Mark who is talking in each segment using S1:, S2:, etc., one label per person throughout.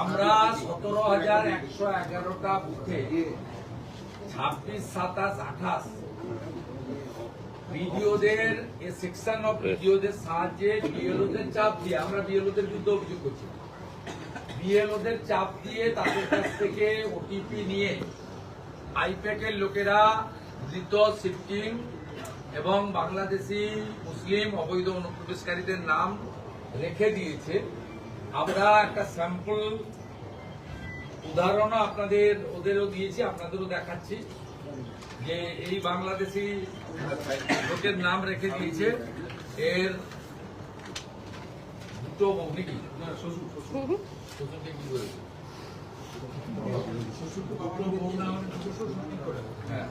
S1: আমরা সতেরো হাজার একশো এগারোটা বুথে ছাব্বিশ, সাতাশ, আঠাশ বিডিওদের সেকশন অফ বিডিওদের সাহায্যে বিএলওদের চাপ দিয়ে, আমরা বিএলওদের বিরুদ্ধে অভিযোগ করছি। বিএলওদের চাপ দিয়ে তাদের কাছ থেকে ওটিপি নিয়ে আইপ্যাকের লোকেরা ধৃত শিফটিং এবং বাংলাদেশি, মুসলিম, অবৈধ অনুপ্রবেশকারীদের নাম রেখে দিয়েছে। আমরা একটা স্যাম্পল উদাহরণও আপনাদের ওদেরও দিয়েছি আপনাদেরও দেখাচ্ছি। যে এই বাংলাদেশি লোকের নাম রেখে দিয়েছে। এর দুটো বউ কি হ্যাঁ।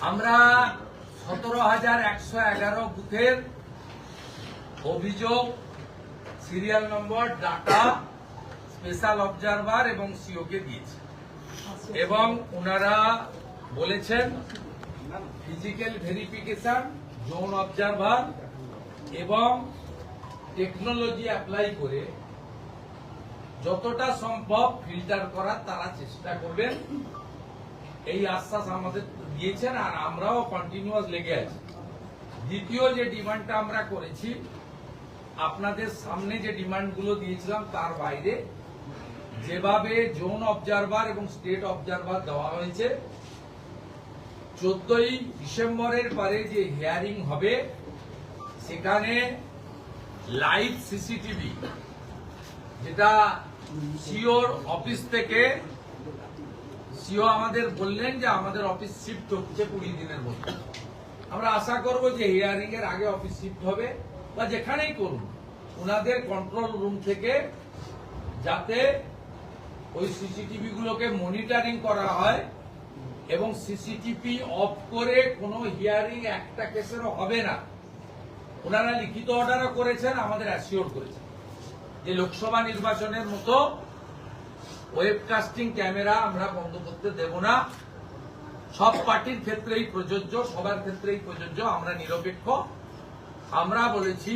S1: আমরা সতেরো হাজার একশো এগারো বুথের অভিযোগ, serial number, data, special observer এবং সিওকে দিয়েছে। এবং ওনারা বলেছেন, ফিজিক্যাল ভেরিফিকেশন জোন অবজারভার এবং টেকনোলজি অ্যাপ্লাই করে যতটা সম্ভব ফিল্টার করার তারা চেষ্টা করবেন। এই আশ্বাস আমাদের দিয়েছেন আর আমরাও কন্টিনিউয়াস লেগে আছি। দ্বিতীয় যে ডিমান্ডটা আমরা করেছি, আপনাদের সামনে যে ডিমান্ডগুলো দিয়েছিলাম, তার বাইরে যেভাবে জোন অবজারভার এবং স্টেট অবজারভার দেওয়া হয়েছে, চোদ্দই ডিসেম্বরের পরে যে হিয়ারিং হবে, সেখানে লাইভ সিসিটিভি যেটা সিওর অফিস থেকে সিও আমাদের বললেন যে আমাদের অফিস শিফট হচ্ছে কুড়ি দিনের মধ্যে। আমরা আশা করব যে হিয়ারিং এর আগে অফিস শিফট হবে বা যেখানেই করুন, ওনাদের কন্ট্রোল রুম থেকে যাতে ওই সিসিটিভি গুলোকে মনিটরিং করা হয় এবং সিসিটিভি অফ করে কোনো হিয়ারিং একটা কেসেরও হবে না। ওনারা লিখিত অর্ডারও করেছেন, আমাদের অ্যাসিওর করেছেন। যে লোকসভা নির্বাচনের মতো ওয়েবকাস্টিং ক্যামেরা আমরা বন্ধ করতে দেব না। সব পার্টির ক্ষেত্রেই প্রযোজ্য, সবার ক্ষেত্রেই প্রযোজ্য, আমরা নিরপেক্ষ। আমরা বলেছি,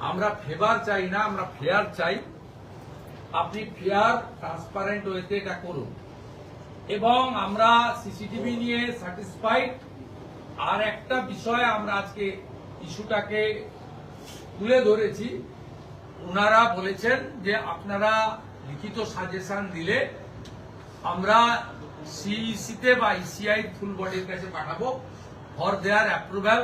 S1: আমরা ফেভার চাই না, আমরা ফেয়ার চাই। আপনি ফেয়ার ট্রান্সপারেন্ট ওয়েতে এটা করুন। এবং আমরা সিসিটিভি নিয়ে স্যাটিসফাইড আর একটা বিষয় আমরা আজকে ইস্যুটাকে তুলে ধরেছি। ওনারা বলেছেন যে আপনারা লিখিত সাজেশন দিলে আমরা সিইসিতে বা ইসিআই ফুল বডির কাছে পাঠাবো। For their approval